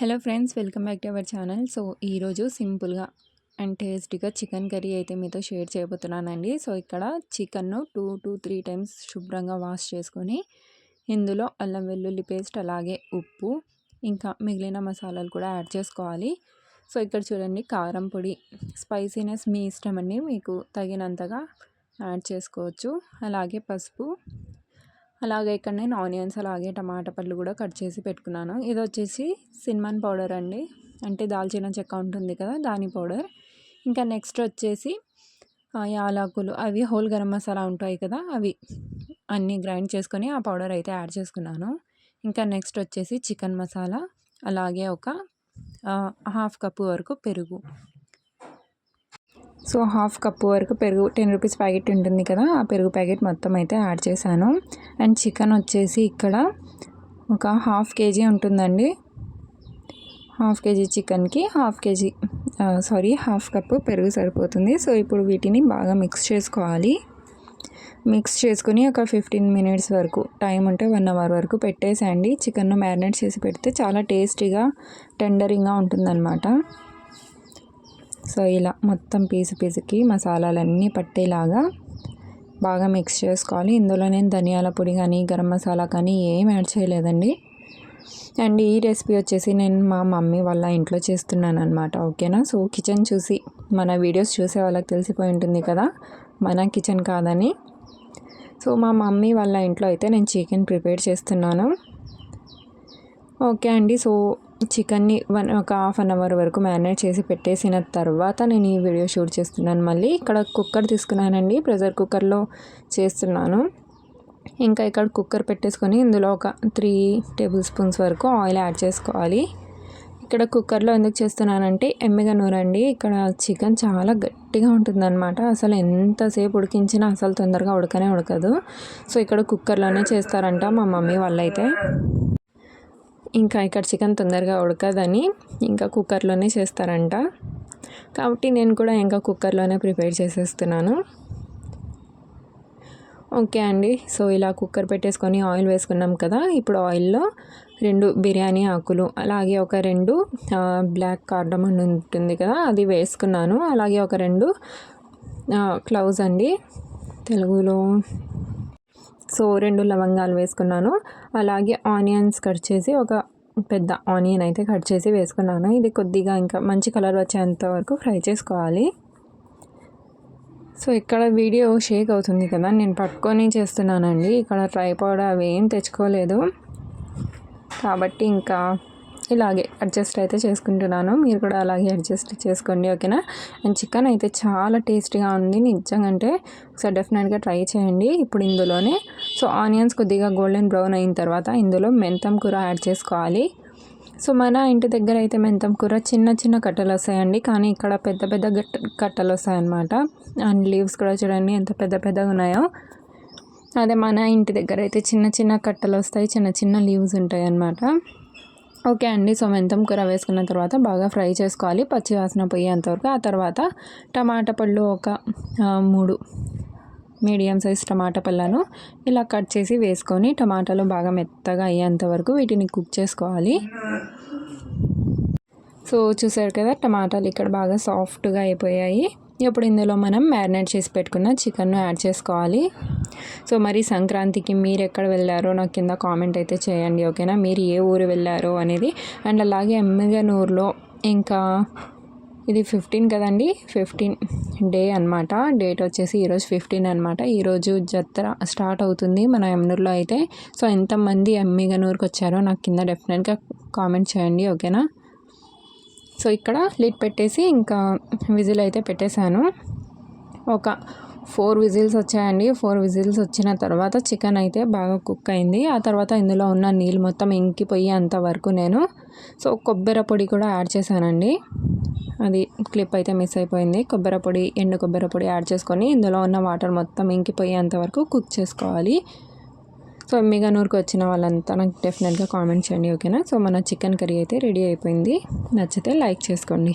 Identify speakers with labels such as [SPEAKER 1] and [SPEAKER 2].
[SPEAKER 1] Hello friends welcome back to our channel. So ఈరోజు సింపుల్గా and టేస్టీగా చికెన్ కర్రీ అయితే మీతో షేర్ చేయబోతున్నానండి. సో ఇక్కడ చికెన్ను టూ టు త్రీ టైమ్స్ శుభ్రంగా వాష్ చేసుకొని ఇందులో అల్లం వెల్లుల్లి పేస్ట్ అలాగే ఉప్పు ఇంకా మిగిలిన మసాలాలు కూడా యాడ్ చేసుకోవాలి. సో ఇక్కడ చూడండి కారం పొడి స్పైసీనెస్ మీ ఇష్టం అండి మీకు తగినంతగా యాడ్ చేసుకోవచ్చు. అలాగే పసుపు అలాగే ఇక్కడ నేను ఆనియన్స్ అలాగే టమాటా పళ్ళు కూడా కట్ చేసి పెట్టుకున్నాను. ఇది వచ్చేసి సినిమన్ పౌడర్ అండి. అంటే దాల్చిన చెక్క ఉంటుంది కదా దాని పౌడర్. ఇంకా నెక్స్ట్ వచ్చేసి యాలకులు. అవి హోల్ గరం మసాలా ఉంటాయి కదా అవి అన్నీ గ్రైండ్ చేసుకొని ఆ పౌడర్ అయితే యాడ్ చేసుకున్నాను. ఇంకా నెక్స్ట్ వచ్చేసి చికెన్ మసాలా అలాగే ఒక హాఫ్ కప్పు వరకు పెరుగు. సో హాఫ్ కప్పు వరకు పెరుగు టెన్ రూపీస్ ప్యాకెట్ ఉంటుంది కదా ఆ పెరుగు ప్యాకెట్ మొత్తం అయితే యాడ్ చేశాను. అండ్ చికెన్ వచ్చేసి ఇక్కడ ఒక హాఫ్ కేజీ ఉంటుందండి. హాఫ్ కేజీ చికెన్కి half KG sorry half cup పెరుగు సరిపోతుంది. సో ఇప్పుడు వీటిని బాగా మిక్స్ చేసుకోవాలి. మిక్స్ చేసుకుని ఒక ఫిఫ్టీన్ మినిట్స్ వరకు టైం ఉంటే వన్ అవర్ వరకు పెట్టేసేయండి. చికెన్ను మ్యారినేట్ చేసి పెడితే చాలా టేస్టీగా టెండరింగ్గా ఉంటుందన్నమాట. సో ఇలా మొత్తం పీసు పీసుకి మసాలాలన్నీ పట్టేలాగా బాగా మిక్స్ చేసుకోవాలి. ఇందులో నేను ధనియాల పొడి కానీ గరం మసాలా కానీ ఏం యాడ్ చేయలేదండి. అండ్ ఈ రెసిపీ వచ్చేసి నేను మా మమ్మీ వాళ్ళ ఇంట్లో చేస్తున్నాను అనమాట ఓకేనా? సో కిచెన్ చూసి మన వీడియోస్ చూసే వాళ్ళకి తెలిసిపోయి ఉంటుంది కదా మన కిచెన్ కాదని. సో మా మమ్మీ వాళ్ళ ఇంట్లో అయితే నేను చికెన్ ప్రిపేర్ చేస్తున్నాను. ఓకే అండి సో చికెన్ని వన్ ఒక హాఫ్ అన్ అవర్ వరకు మ్యారినేట్ చేసి పెట్టేసిన తర్వాత నేను ఈ వీడియో షూట్ చేస్తున్నాను. మళ్ళీ ఇక్కడ కుక్కర్ తీసుకున్నానండి. ప్రెషర్ కుక్కర్లో చేస్తున్నాను. ఇంకా ఇక్కడ కుక్కర్ పెట్టేసుకొని ఇందులో ఒక త్రీ టేబుల్ స్పూన్స్ వరకు ఆయిల్ యాడ్ చేసుకోవాలి. ఇక్కడ కుక్కర్లో ఎందుకు చేస్తున్నానంటే ఎమ్మిగా నూరండి ఇక్కడ చికెన్ చాలా గట్టిగా ఉంటుందన్నమాట. అసలు ఎంతసేపు ఉడికించినా అసలు తొందరగా ఉడకనే ఉడకదు. సో ఇక్కడ కుక్కర్లోనే చేస్తారంట మా మమ్మీ వాళ్ళైతే. ఇంకా ఇక్కడ చికెన్ తొందరగా ఉడకదని ఇంకా కుక్కర్లోనే చేస్తారంట. కాబట్టి నేను కూడా ఇంకా కుక్కర్లోనే ప్రిపేర్ చేసేస్తున్నాను. ఓకే అండి. సో ఇలా కుక్కర్ పెట్టేసుకొని ఆయిల్ వేసుకున్నాం కదా ఇప్పుడు ఆయిల్లో రెండు బిర్యానీ ఆకులు అలాగే ఒక రెండు బ్లాక్ కార్డమన్ ఉంటుంది కదా అది వేసుకున్నాను. అలాగే ఒక రెండు క్లౌజ్ అండి. తెలుగులో సో రెండు లవంగాలు వేసుకున్నాను. అలాగే ఆనియన్స్ కట్ చేసి ఒక పెద్ద ఆనియన్ అయితే కట్ చేసి వేసుకున్నాను. ఇది కొద్దిగా ఇంకా మంచి కలర్ వచ్చేంత వరకు ఫ్రై చేసుకోవాలి. సో ఇక్కడ వీడియో షేక్ అవుతుంది కదా నేను పట్టుకొని చేస్తున్నానండి. ఇక్కడ ట్రైపాడ్ అవి ఏం తెచ్చుకోలేదు. కాబట్టి ఇంకా ఇలాగే అడ్జస్ట్ అయితే చేసుకుంటున్నాను. మీరు కూడా అలాగే అడ్జస్ట్ చేసుకోండి ఓకేనా? అండ్ చికెన్ అయితే చాలా టేస్టీగా ఉంది. నిజంగా అంటే ఒకసారి డెఫినెట్గా ట్రై చేయండి. ఇప్పుడు ఇందులోనే సో ఆనియన్స్ కొద్దిగా గోల్డెన్ బ్రౌన్ అయిన తర్వాత ఇందులో మెంతం కూర యాడ్ చేసుకోవాలి. సో మన ఇంటి దగ్గర అయితే మెంతం కూర చిన్న చిన్న కట్టలు వస్తాయండి. కానీ ఇక్కడ పెద్ద పెద్ద కట్టలు వస్తాయన్నమాట. అండ్ లీవ్స్ కూడా చూడండి ఎంత పెద్ద పెద్దగా ఉన్నాయో. అదే మన ఇంటి దగ్గర అయితే చిన్న చిన్న కట్టలు వస్తాయి. చిన్న చిన్న లీవ్స్ ఉంటాయి అన్నమాట ఓకే అండి. సో మెంతం కూర వేసుకున్న తర్వాత బాగా ఫ్రై చేసుకోవాలి. పచ్చి వాసన పోయేంతవరకు ఆ తర్వాత టమాటా పళ్ళు ఒక మూడు మీడియం సైజ్ టమాటా పళ్ళను ఇలా కట్ చేసి వేసుకొని టమాటాలు బాగా మెత్తగా అయ్యేంత వరకు వీటిని కుక్ చేసుకోవాలి. సో చూసారు కదా టమాటాలు ఇక్కడ బాగా సాఫ్ట్గా అయిపోయాయి. ఇప్పుడు ఇందులో మనం మ్యారినేట్ చేసి పెట్టుకున్న చికెన్ను యాడ్ చేసుకోవాలి. సో మరి సంక్రాంతికి మీరు ఎక్కడ వెళ్ళారో నాకు కింద కామెంట్ అయితే చేయండి ఓకేనా? మీరు ఏ ఊరు వెళ్ళారో అనేది. అండ్ అలాగే ఎమ్మిగనూరులో ఇంకా ఇది ఫిఫ్టీన్ కదండి ఫిఫ్టీన్ డే అనమాట డేట్ వచ్చేసి ఈరోజు ఫిఫ్టీన్ అనమాట ఈరోజు జత్ర స్టార్ట్ అవుతుంది మన ఎమ్నూరులో అయితే. సో ఎంతమంది ఎమ్మిగనూరుకి వచ్చారో నాకు కింద డెఫినెట్గా కామెంట్ చేయండి ఓకేనా? సో ఇక్కడ లిట్ పెట్టేసి ఇంకా విజిల్ అయితే పెట్టేశాను. ఒక ఫోర్ విజిల్స్ వచ్చాయండి. ఫోర్ విజిల్స్ వచ్చిన తర్వాత చికెన్ అయితే బాగా కుక్ అయింది. ఆ తర్వాత ఇందులో ఉన్న నీళ్ళు మొత్తం ఇంకిపోయేంత అంతవరకు నేను. సో కొబ్బరి పొడి కూడా యాడ్ చేశానండి. అది క్లిప్ అయితే మిస్ అయిపోయింది. కొబ్బరి పొడి ఎండు కొబ్బరి పొడి యాడ్ చేసుకొని ఇందులో ఉన్న వాటర్ మొత్తం ఇంకిపోయేంత వరకు కుక్ చేసుకోవాలి. సో నూరుకు వచ్చిన వాళ్ళంతా నాకు డెఫినెట్గా కామెంట్ చేయండి ఓకేనా? సో మన చికెన్ కర్రీ అయితే రెడీ అయిపోయింది. నచ్చితే లైక్ చేసుకోండి.